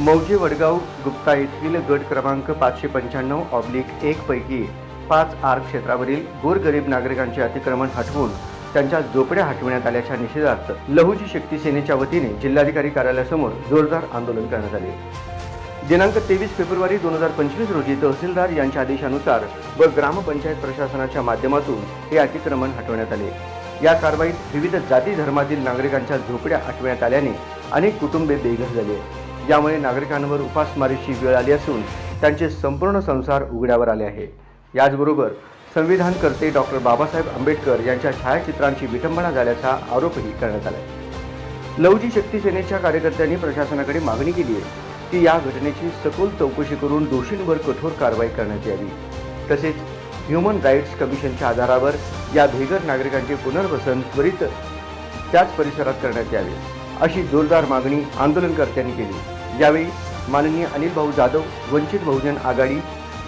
मौजे वडगाव गुप्ता येथील गट क्रमांक पाचशे पंच्याण्णव ऑब्लिक एक पैकी पाच आर क्षेत्रावरील गोरगरीब नागरिकांचे अतिक्रमण हटवून त्यांच्या झोपड्या हटविण्यात आल्याच्या निषेधार्थ लहुजी शक्ती सेनेच्या वतीने जिल्हाधिकारी कार्यालयासमोर जोरदार आंदोलन करण्यात आले दिनांक तेवीस फेब्रुवारी दोन हजार पंचवीस रोजी तहसीलदार यांच्या आदेशानुसार व ग्रामपंचायत प्रशासनाच्या माध्यमातून हे अतिक्रमण हटवण्यात आले या कारवाईत विविध जाती धर्मातील नागरिकांच्या झोपड्या हटवण्यात आल्याने अनेक कुटुंबे बेघर झाली आहेत. यामुळे नागरिकांवर उपासमारीची वेळ आली असून त्यांचे संपूर्ण संसार उघड्यावर आले आहे याचबरोबर संविधानकर्ते डॉक्टर बाबासाहेब आंबेडकर यांच्या छायाचित्रांची विटंबना झाल्याचा आरोपही करण्यात आला लवजी शक्ती सेनेच्या कार्यकर्त्यांनी प्रशासनाकडे मागणी केली आहे की या घटनेची सखोल चौकशी करून दोषींवर कठोर कारवाई करण्यात यावी. तसेच ह्युमन राईट्स कमिशनच्या आधारावर या भेगर नागरिकांचे पुनर्वसन त्वरित त्याच परिसरात करण्यात यावे अशी जोरदार मागणी आंदोलनकर्त्यांनी केली. यावेळी माननीय अनिल भाऊ जाधव वंचित बहुजन आघाडी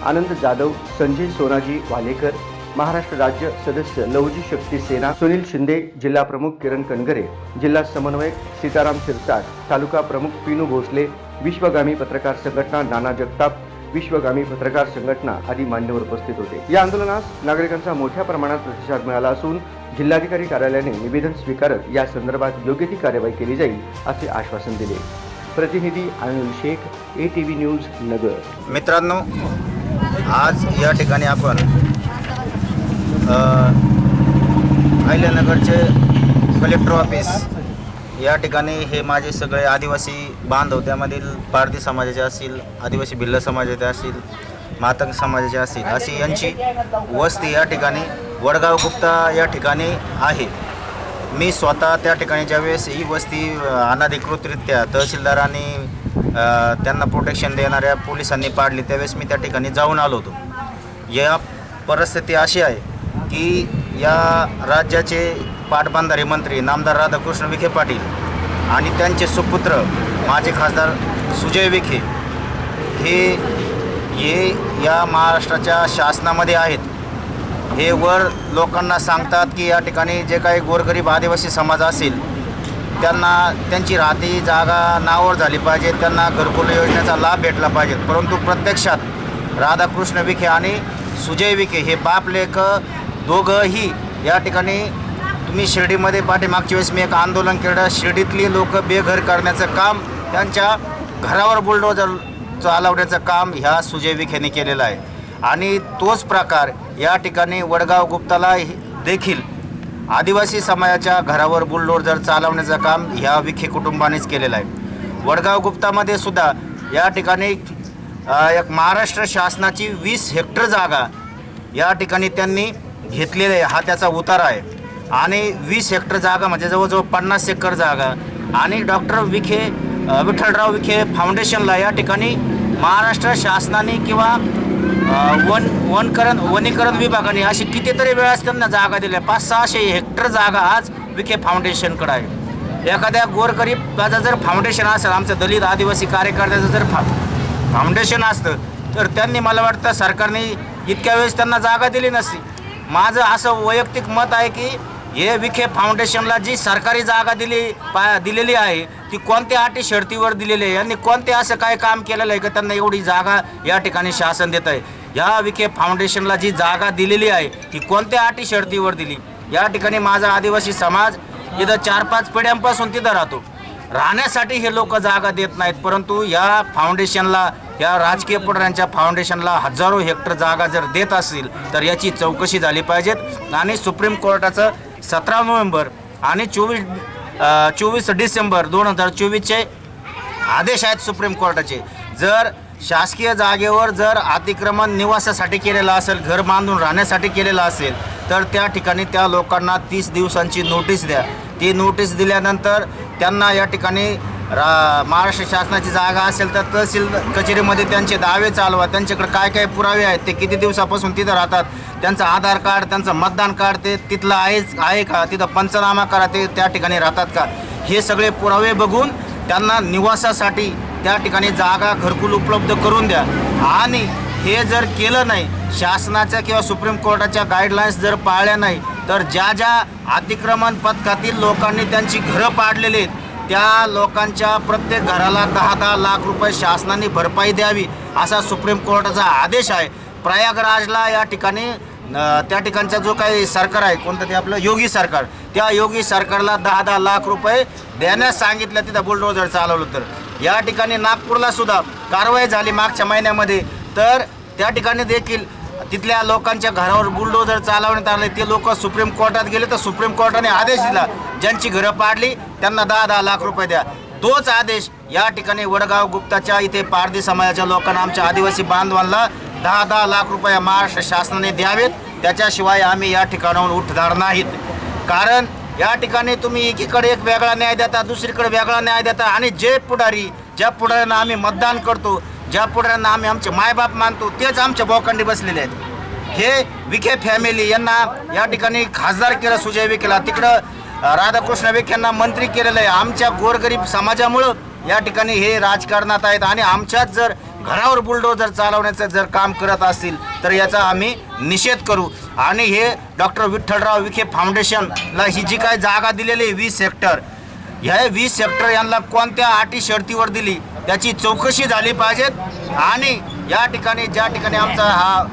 आनंद जाधव संजय सोनाजी वालेकर महाराष्ट्र राज्य सदस्य लवजी शक्ती सेना सुनील शिंदे जिल्हा प्रमुख किरण कणगरे जिल्हा समन्वयक सीताराम शिरसाट तालुका प्रमुख पिनू भोसले विश्वगामी पत्रकार संघटना नाना जगताप विश्वगामी पत्रकार संघटना आदी मान्यवर उपस्थित होते. या आंदोलनास नागरिकांचा मोठ्या प्रमाणात प्रतिसाद मिळाला असून जिल्हाधिकारी कार्यालयाने निवेदन स्वीकारत या संदर्भात योग्य ती कार्यवाही केली जाईल असे आश्वासन दिले. प्रतिनिधी Anil Shaikh A T V news Nagar. मित्रांनो आज या ठिकाणी आपण अहिल्यानगरचे कलेक्टर ऑफिस या ठिकाणी हे माझे सगळे आदिवासी बांधव त्यामधील पारधी समाजाचे असतील आदिवासी भिल्ल समाजाचे असतील मातंग समाजाचे असतील अशी यांची वस्ती या ठिकाणी वडगाव गुप्ता या ठिकाणी आहे. मी स्वतः त्या ठिकाणी ज्यावेळेस ही वस्ती अनाधिकृतरित्या तहसीलदार तहसीलदारांनी त्यांना प्रोटेक्शन देणाऱ्या पोलिसांनी पाडली त्यावेळेस मी त्या ठिकाणी जाऊन आलो होतो. या परिस्थिती अशी आहे की या राज्याचे पाटबंधारे मंत्री नामदार राधाकृष्ण विखे पाटील आणि त्यांचे सुपुत्र माजी खासदार सुजय विखे हे हे या महाराष्ट्राच्या शासनामध्ये आहेत. हे वर लोकांना सांगतात की या ठिकाणी जे काही गोरगरीब आदिवासी समाज असेल त्यांना त्यांची राहती जागा नावर झाली पाहिजे त्यांना घरकुल योजनेचा लाभ भेटला पाहिजे. परंतु प्रत्यक्षात राधाकृष्ण विखे आणि सुजय विखे हे बाप लेख दोघंही या ठिकाणी तुम्ही शिर्डीमध्ये पाठीमागच्या वेळेस मी एक आंदोलन केलं शिर्डीतली लोक बेघर करण्याचं काम त्यांच्या घरावर बुलडोजर चालवण्याचं काम ह्या सुजय विखेने केलेलं आहे. आणि तोच प्रकार या ठिकाणी वडगाव गुप्ताला देखील आदिवासी समाजाच्या घरावर बुलडोजर चालवण्याचं काम ह्या विखे कुटुंबानेच केलेलं आहे. वडगाव गुप्तामध्ये सुद्धा या ठिकाणी एक महाराष्ट्र शासनाची वीस हेक्टर जागा या ठिकाणी त्यांनी घेतलेली आहे. हा त्याचा उतारा आहे. आणि वीस हेक्टर जागा म्हणजे जवळजवळ पन्नास एकर जागा आणि डॉक्टर विखे विठ्ठलराव विखे फाउंडेशनला या ठिकाणी महाराष्ट्र शासनाने किंवा वन वनकरण वनीकरण विभागाने अशी कितीतरी वेळास त्यांना जागा दिल्या. पाच सहाशे हेक्टर जागा आज विखे फाउंडेशनकडे आहे. एखाद्या गोरगरीबाचा जर फाउंडेशन असेल आमचं दलित आदिवासी कार्यकर्त्याचं जर फा फाउंडेशन असतं तर त्यांनी मला वाटतं सरकारने इतक्या वेळेस त्यांना जागा दिली नसती. माझं असं वैयक्तिक मत आहे की हे विखे फाउंडेशनला जी सरकारी जागा दिली पा दिलेली आहे ती कोणत्या अटी शर्तीवर दिलेली आहे? यांनी कोणते असं काय काम केलेलं आहे का त्यांना एवढी जागा या ठिकाणी शासन देत आहे? या विखे फाउंडेशनला जी जागा दिलेली आहे ती कोणत्या अटी शर्तीवर दिली? या ठिकाणी माझा आदिवासी समाज इथं चार पाच पिढ्यांपासून तिथं राहतो. राहण्यासाठी हे लोक जागा देत नाहीत परंतु या फाउंडेशनला या राजकीय पुढाऱ्यांच्या फाउंडेशनला हजारो हेक्टर जागा जर देत असतील तर याची चौकशी झाली पाहिजेत. आणि सुप्रीम कोर्टाचं सतरा नोव्हेंबर आणि चोवीस चोवीस डिसेंबर दोन हजार चोवीसचे आदेश आहेत सुप्रीम कोर्टाचे. जर शासकीय जागेवर जर अतिक्रमण निवासासाठी केलेलं असेल घर बांधून राहण्यासाठी केलेलं असेल तर त्या ठिकाणी त्या लोकांना तीस दिवसांची नोटीस द्या. ती नोटीस दिल्यानंतर त्यांना या ठिकाणी रा महाराष्ट्र शासनाची जागा असेल तर तहसील कचेरीमध्ये त्यांचे दावे चालवा त्यांच्याकडे काय काय पुरावे आहेत ते किती दिवसापासून तिथं राहतात त्यांचं आधार कार्ड त्यांचं मतदान कार्ड ते तिथलं आहेच आहे का तिथं पंचनामा करा ते त्या ठिकाणी राहतात का? हे सगळे पुरावे बघून त्यांना निवासासाठी त्या ठिकाणी जागा घरकुल उपलब्ध करून द्या. आणि हे जर केलं नाही शासनाच्या किंवा सुप्रीम कोर्टाच्या गाईडलाईन्स जर पाळल्या नाही तर ज्या ज्या अतिक्रमण पथकातील लोकांनी त्यांची घरं पाडलेली आहेत त्या लोकांच्या प्रत्येक घराला दहा दहा लाख रुपये शासनाने भरपाई द्यावी असा सुप्रीम कोर्टाचा आदेश आहे. प्रयागराजला या ठिकाणी त्या ठिकाणचा जो काही सरकार आहे कोणतं ते आपलं योगी सरकार त्या योगी सरकारला दहा दहा लाख रुपये देण्यास सांगितलं तिथं बुलडोजर चालवलं तर. या ठिकाणी नागपूरला सुद्धा कारवाई झाली मागच्या महिन्यामध्ये. तर त्या ठिकाणी देखील तिथल्या लोकांच्या घरावर बुलडोजर चालवण्यात आले. ते लोक सुप्रीम कोर्टात गेले तर सुप्रीम कोर्टाने आदेश दिला. ज्यांची घरं पाडली त्यांना दहा दहा लाख रुपये द्या. तोच आदेश या ठिकाणी वडगाव गुप्ताच्या इथे पारधी समाजाच्या लोकांना आमच्या आदिवासी बांधवांना दहा दहा लाख रुपये महाराष्ट्र शासनाने द्यावेत. त्याच्याशिवाय आम्ही या ठिकाणाहून उठणार नाहीत. कारण या ठिकाणी तुम्ही एकीकडे एक वेगळा न्याय देता दुसरीकडे वेगळा न्याय देता आणि जे पुढारी ज्या पुढाऱ्यांना आम्ही मतदान करतो ज्या पुढाऱ्यांना आम्ही आमचे मायबाप मानतो तेच आमच्या बोकांडी बसलेले आहेत. हे विखे फॅमिली यांना या ठिकाणी खासदार केलं सुजय विखेला. तिकडं राधाकृष्ण विखेंना यांना मंत्री केलेलं आहे. आमच्या गोरगरीब समाजामुळं या ठिकाणी हे राजकारणात आहेत. आणि आमच्याच जर घरावर बुलडोजर चालवण्याचं जर काम करत असतील तर याचा आम्ही निषेध करू. आणि हे डॉक्टर विठ्ठलराव विखे फाउंडेशनला ही जी काय जागा दिलेली आहे वीस सेक्टर ह्या वीस सेक्टर यांना कोणत्या अटी शर्तीवर दिली? त्याची चौकशी झाली पाहिजेत. आणि या ठिकाणी ज्या ठिकाणी आमचा हा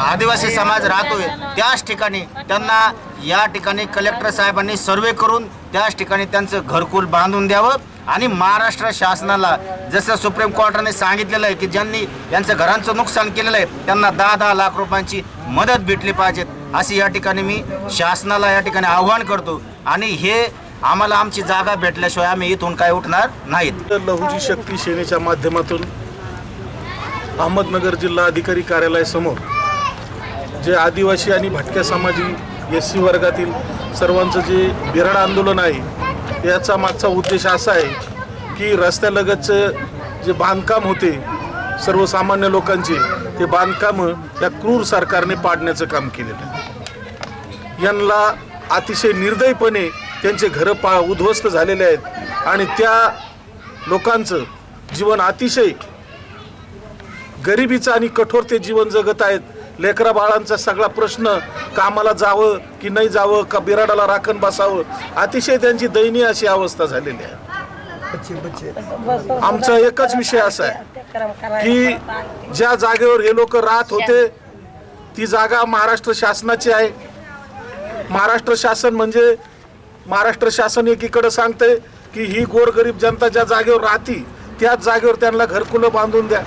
आदिवासी समाज राहतोय त्याच ठिकाणी त्यांना या ठिकाणी कलेक्टर साहेबांनी सर्वे करून त्याच ठिकाणी त्यांचं घरकुल बांधून द्यावं. आणि महाराष्ट्र शासनाला जसं सुप्रीम कोर्टाने सांगितलेलं आहे की ज्यांनी यांचं घरांचं नुकसान केलेलं आहे त्यांना दहा दहा लाख रुपयांची मदत भेटली पाहिजेत. असे या ठिकाणी मी शासनाला या ठिकाणी आव्हान करतो. आणि हे आम्हाला आमची जागा भेटल्याशिवाय आम्ही इथून काय उठणार नाहीत. लहुजी शक्ती सेनेच्या माध्यमातून अहमदनगर जिल्हा अधिकारी कार्यालयासमोर जे आदिवासी आणि भटक्या समाजी एस सी वर्गातील सर्वांचं जे बिराड आंदोलन आहे याचा मागचा उद्देश असा आहे की रस्त्यालगतचं जे बांधकाम होते सर्वसामान्य लोकांचे ते बांधकामं या क्रूर सरकारने पाडण्याचं काम केलेलं आहे. यांना अतिशय निर्दयपणे त्यांचे घरं पा उद्ध्वस्त झालेले आहेत. आणि त्या लोकांचं जीवन अतिशय गरिबीचं आणि कठोर ते जीवन जगत आहेत. लेकरा बाळांचा सगळा प्रश्न कामाला जावं की नाही जावं का बिराडाला राखण बसावं अतिशय त्यांची दयनीय अशी अवस्था झालेली आहे. आमचा एकच विषय असा आहे की ज्या जागेवर हे लोक राहत होते ती जागा महाराष्ट्र शासनाची आहे. महाराष्ट्र शासन म्हणजे महाराष्ट्र शासन एकीकडं सांगतंय की ही गोरगरीब जनता ज्या जागेवर राहती त्याच जागेवर त्यांना घरकुलं बांधून द्या.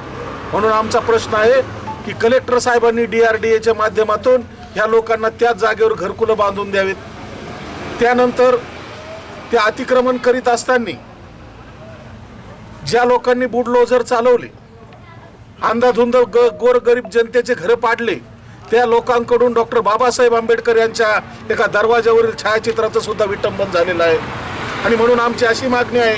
म्हणून आमचा प्रश्न आहे की कलेक्टर साहेबांनी डी आर डी एच्या माध्यमातून ह्या लोकांना त्याच जागेवर घरकुलं बांधून द्यावीत. त्यानंतर ते अतिक्रमण करीत असताना ज्या लोकांनी बुडलोजर चालवले अंधाधुंद ग गोरगरीब जनतेचे घरं पाडले त्या लोकांकडून डॉक्टर बाबासाहेब आंबेडकर यांच्या एका दरवाजावरील छायाचित्राचं सुद्धा विटंबन झालेलं आहे. आणि म्हणून आमची अशी मागणी आहे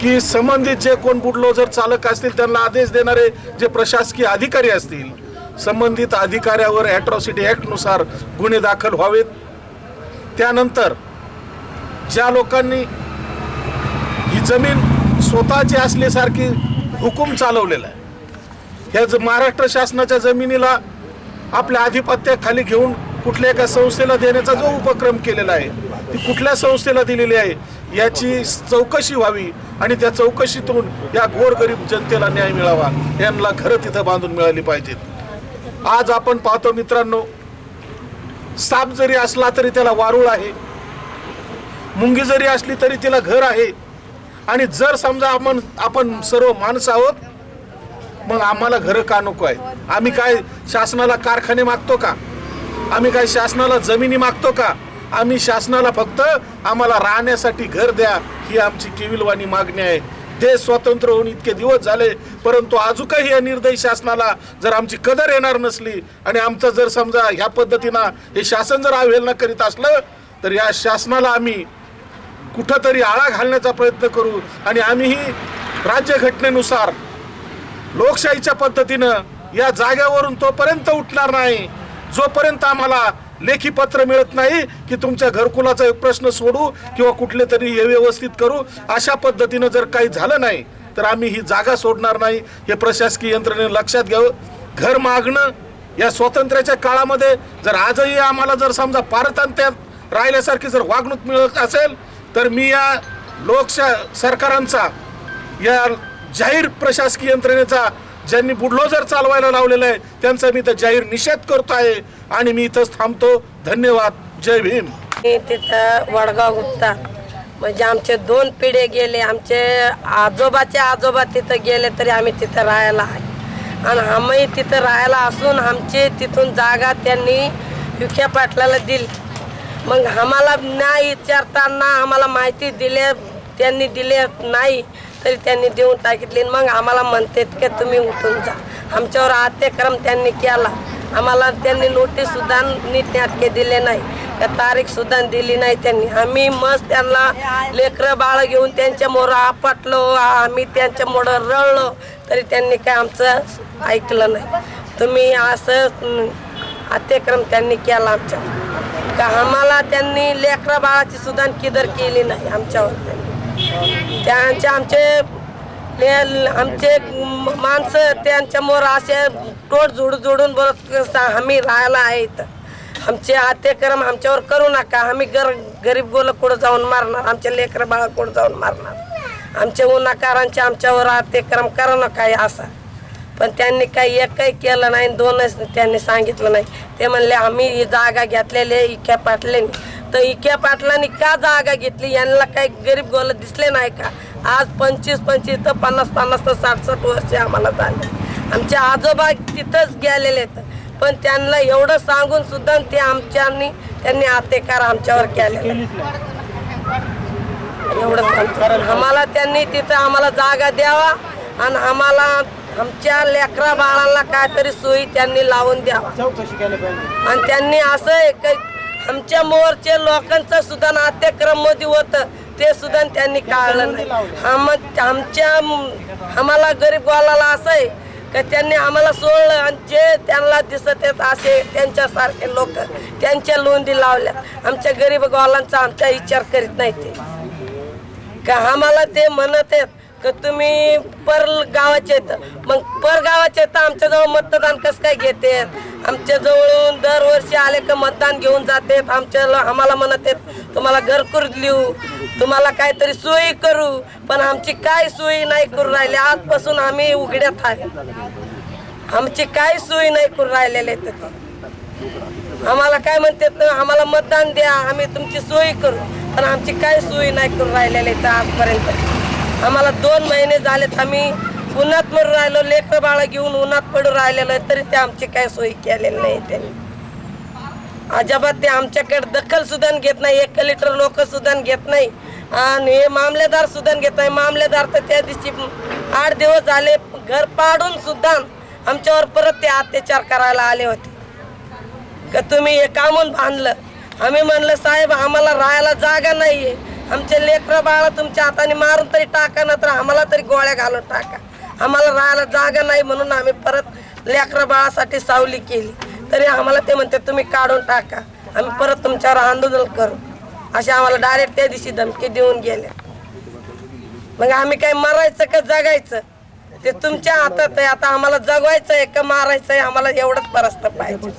की संबंधित जे कोण बुडलोजर चालक असतील त्यांना आदेश देणारे जे प्रशासकीय अधिकारी असतील संबंधित अधिकाऱ्यावर ॲट्रॉसिटी ॲक्टनुसार गुन्हे दाखल व्हावेत. त्यानंतर ज्या लोकांनी ही जमीन स्वतःची असल्यासारखी हुकूम चालवलेला आहे ह्या ज- महाराष्ट्र शासनाच्या जमिनीला आपल्या आधिपत्याखाली घेऊन कुठल्या एका संस्थेला देण्याचा जो उपक्रम केलेला आहे ती कुठल्या संस्थेला दिलेली आहे याची चौकशी व्हावी आणि त्या चौकशीतून या गोरगरीब जनतेला न्याय मिळावा यांना घरं तिथं बांधून मिळाली पाहिजेत. आज आपण पाहतो मित्रांनो साप जरी असला तरी त्याला वारुळ आहे. मुंगी जरी असली तरी तिला घर आहे. आणि जर समजा आपण आपण सर्व माणसं आहोत मग आम्हाला घरं का नको आहे आम्ही काय शासनाला कारखाने मागतो का? आम्ही काय शासनाला जमिनी मागतो का? आम्ही शासनाला फक्त आम्हाला राहण्यासाठी घर द्या ही आमची केविलवाणी मागणी आहे. देश स्वतंत्र होऊन इतके दिवस झाले परंतु अजूनही या निर्दयी शासनाला जर आमची कदर येणार नसली आणि आमचं जर समजा ह्या पद्धतीनं हे शासन जर अवहेलना करीत असलं तर या शासनाला आम्ही कुठंतरी आळा घालण्याचा प्रयत्न करू आणि आम्हीही राज्यघटनेनुसार लोकशाहीच्या पद्धतीनं या जाग्यावरून तोपर्यंत उठणार नाही. जोपर्यंत आम्हाला लेखी पत्र मिळत नाही की तुमच्या घरकुलाचा एक प्रश्न सोडू किंवा कुठले तरी हे व्यवस्थित करू अशा पद्धतीनं जर काही झालं नाही तर आम्ही ही जागा सोडणार नाही. हे प्रशासकीय यंत्रणेने लक्षात घ्यावं. घर मागणं या स्वातंत्र्याच्या काळामध्ये जर आजही आम्हाला जर समजा पारतंत्र्यात राहिल्यासारखी जर वागणूक मिळत असेल तर मी या लोकशा सरकारांचा या जाहीर प्रशासकीय यंत्रणेचा ज्यांनी बुडलोजर चालवायला लावलेला आहे त्यांचा मी तर जाहीर निषेध करतो आहे. आणि मी इथंच थांबतो. धन्यवाद. जय भीम. मी तिथं वडगाव गुप्ता. म्हणजे आमचे दोन पिढे गेले. आमचे आजोबाचे आजोबा तिथं गेले तरी आम्ही तिथं राहायला आहे. आणि आम्ही तिथं राहायला असून आमची तिथून जागा त्यांनी विखे पाटलाला दिली. मग आम्हाला न्याय विचारताना आम्हाला माहिती दिले त्यांनी दिले नाही. तरी त्यांनी देऊन टाकितली. मग आम्हाला म्हणतात की तुम्ही उठून जा. आमच्यावर अत्याक्रम त्यांनी केला. आम्हाला त्यांनी नोटीससुद्धा नीट नाटके दिले नाही. त्या तारीख सुद्धा दिली नाही त्यांनी. आम्ही मस्त त्यांना लेकरं बाळ घेऊन त्यांच्यामोरं आपटलो. आम्ही त्यांच्यामोडं रळलो तरी त्यांनी काय आमचं ऐकलं नाही. तुम्ही असं अत्यक्रम अत्याक्रम त्यांनी केला आमच्यावर. का आम्हाला त्यांनी लेकरा बाळाची सुद्धा किदर केली नाही आमच्यावर. त्यांचे आमचे आमचे माणसं त्यांच्यामोर असे टोट जोड जोडून बोलत आम्ही राहायला आहेत. आमचे अत्याक्रम आमच्यावर करू नका. आम्ही गर गरीब गोल कुठं जाऊन मारणार? आमच्या लेकरं बाळा कुठं जाऊन मारणार? आमच्या उन्हाकारांचे आमच्यावर अत्याक्रम करू नका असा. पण त्यांनी काही एकही केलं नाही आणि दोनच त्यांनी सांगितलं नाही. ते म्हणले आम्ही ही जागा घेतलेली इक्या पाटले तर इक्या पाटलांनी का जागा घेतली? यांना काही गरीब गोल दिसले नाही का? आज पंचवीस पंचवीस तर पन्नास पन्नास तर साठ साठ वर्ष आम्हाला झाले. आमचे आजोबा तिथंच गेलेले आहेत. पण त्यांना एवढं सांगून सुद्धा ते आमच्यानी त्यांनी अत्याचार आमच्यावर केलेला एवढं आम्हाला त्यांनी तिथं आम्हाला जागा द्यावा आणि आम्हाला आमच्या लेकरा बाळांना काहीतरी सोयी त्यांनी लावून द्यावा. आणि त्यांनी असं एक आमच्या मोरचे लोकांचं सुद्धा नाट्यक्रममध्ये होतं. ते सुद्धा त्यांनी काढलं नाही. आम आमच्या आम्हाला गरीब गोलाला असं आहे का त्यांनी आम्हाला सोडलं आणि जे त्यांना दिसत येत असे त्यांच्यासारखे लोक त्यांच्या लोंदी लावल्या. आमच्या गरीब गोलांचा आमचा विचार करीत नाही ते. का आम्हाला ते म्हणत आहेत का तुम्ही पर गावाचे आहेत? मग पर गावाचे आहेत तर आमच्याजवळ मतदान कसं काय घेते आमच्या जवळून दरवर्षी आले का मतदान घेऊन जातात? आमच्या आम्हाला म्हणत आहेत तुम्हाला घरकुर लिहू तुम्हाला काहीतरी सोयी करू. पण आमची काय सोयी नाही करू राहिली. आजपासून आम्ही उघड्यात आहे. आमची काय सोयी नाही करू राहिलेले आहेत आम्हाला काय म्हणतात आम्हाला मतदान द्या आम्ही तुमची सोयी करू. पण आमची काय सोयी नाही करू राहिलेली इथं आजपर्यंत. आम्हाला दोन महिने झालेत आम्ही उन्हात मरून राहिलो लेकर बाळा घेऊन उन्हात पडून राहिलेलो आहे तरी ते आमची काय सोयी केलेली नाही त्यांनी. अजिबात ते आमच्याकडे दखल सुद्धा घेत नाही एक लिटर लोक सुद्धा घेत नाही. आणि हे मामलेदार सुद्धा घेत नाही. मामलेदार तर त्या दिवशी आठ दिवस झाले घर पाडून सुद्धा आमच्यावर परत ते अत्याचार करायला आले होते. का तुम्ही हे कामून बांधलं आम्ही म्हणलं साहेब आम्हाला राहायला जागा नाही आहे आमचे लेकरं बाळा तुमच्या हाताने मारून तरी टाका ना तर आम्हाला तरी गोळ्या घालून टाका. आम्हाला राहायला जागा नाही म्हणून आम्ही परत लेकरं बाळासाठी सावली केली. तरी आम्हाला ते म्हणते तुम्ही काढून टाका. आम्ही परत तुमच्यावर आंदोलन करू. असे आम्हाला डायरेक्ट त्या दिवशी धमकी देऊन गेल्या. मग आम्ही काय मरायचं का जगायचं? ते तुमच्या हातात आहे. आता आम्हाला जगवायचं आहे का मारायचं आहे आम्हाला एवढंच परस्त पाहिजे.